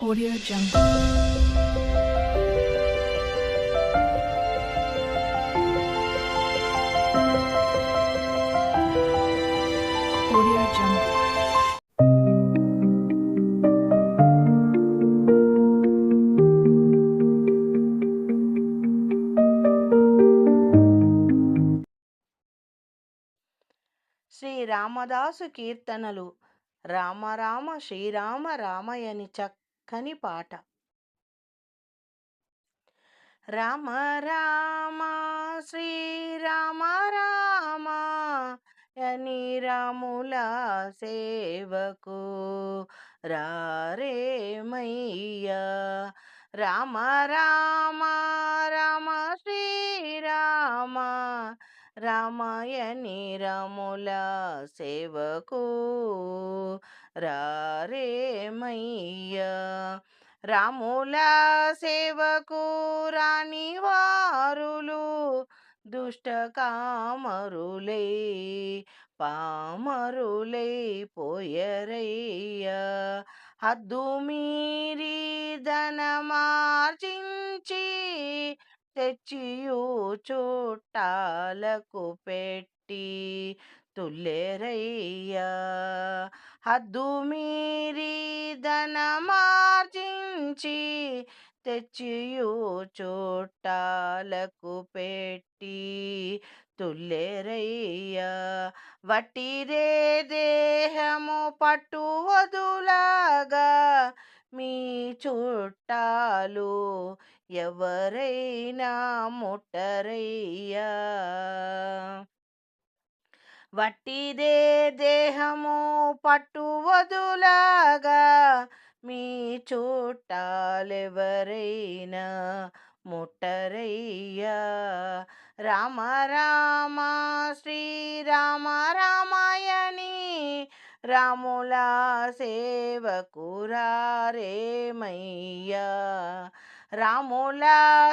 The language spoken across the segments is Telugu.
Audio Jungle. Audio Jungle. Shri Ramadasu కీర్తనలు రామ రామ శ్రీరామ రామయని చక్క కని పాట. రామ రామ శ్రీరామ రామ యని రాముల సేవకు రారేమయ్యా రామ రామ రామ శ్రీరామ రామాయణి రాముల సేవకు రారేమయ్యా రాముల సేవకు రాని వారులు దుష్ట కామరులై పామరులై పోయరయ్యా. హద్దు మీరి ధనమార్జించి తెచ్చియు చుట్టాలకు పెట్టి తుల్లెరయ్యా. హద్దు మీరి ధనమార్జించి తెచ్చియు చుట్టాలకు పెట్టి తుల్లెరయ్యా. వట్టిదే దేహము పట్టు వదులగా మీ చుట్టాలు ఎవరైనా ముట్టరయ్యా? వట్టిదే దేహము పట్టు వదులగా మీ చుట్టాలెవరైనా ముట్టరయ్యా? రామ రామ శ్రీరామ రామాయణి రాముల సేవకురారేమయ్యా రాముల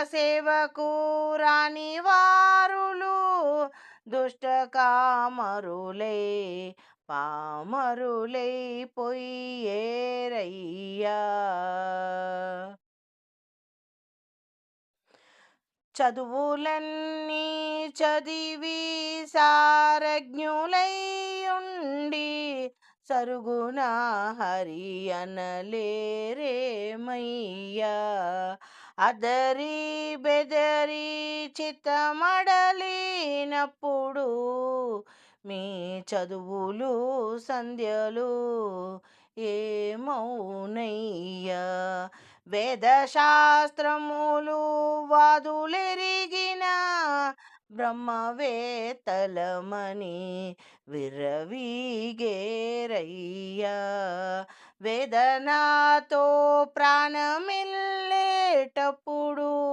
సేవకు రాని వారులు దుష్ట కామరులై పామరులై పొయ్యేరయ్యా. చదువులన్నీ చదివి సారజ్ఞులై ఉండి సరుగున హరి అనలేరేమయ్యా అదరి బెదరి చిత్తమడలి అప్పుడు మీ చదువులు సంధ్యలు ఏమౌనయ్యా? వేదశాస్త్రములు వాదులెరిగిన బ్రహ్మవేత్తలమని విరవీగేరయ్యా వేదనాతో ప్రాణమిల్లేటప్పుడు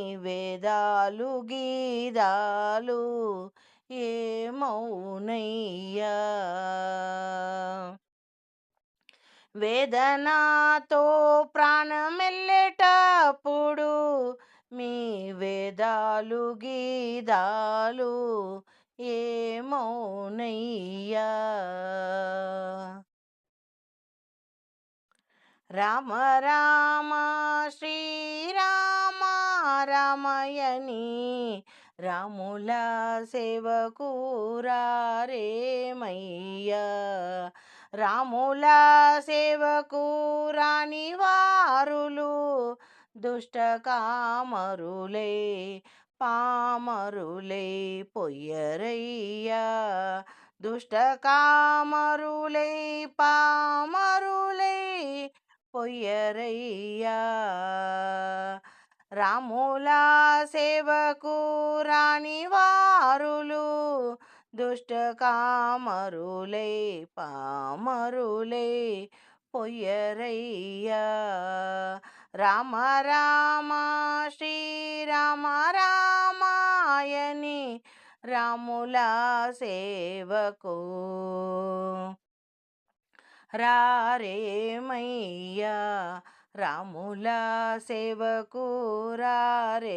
వేదాలు గీదాలు ఏమౌనయ్యా? వేదనాతో ప్రాణమెల్లేటప్పుడు మీ వేదాలు గీదాలు ఏమౌనయ్యా? రామ రామ శ్రీ రామయని రాముల సేవకు రారేమయ్యా రాముల సేవకు రాని వారులు దుష్ట కామరులై పామరులై పొయ్యరయ్యా. దుష్ట కామరులై పామరులై పొయ్యరయ్యా. రాములా సేవకు రాని వారులు దుష్ట కామరులే పామరులే పొయ్యరయ్యా. రామ రామ శ్రీరామ రామాయని రాముల సేవకు రారేమయ్యా? రాముల సేవకు రారేమయ్యా?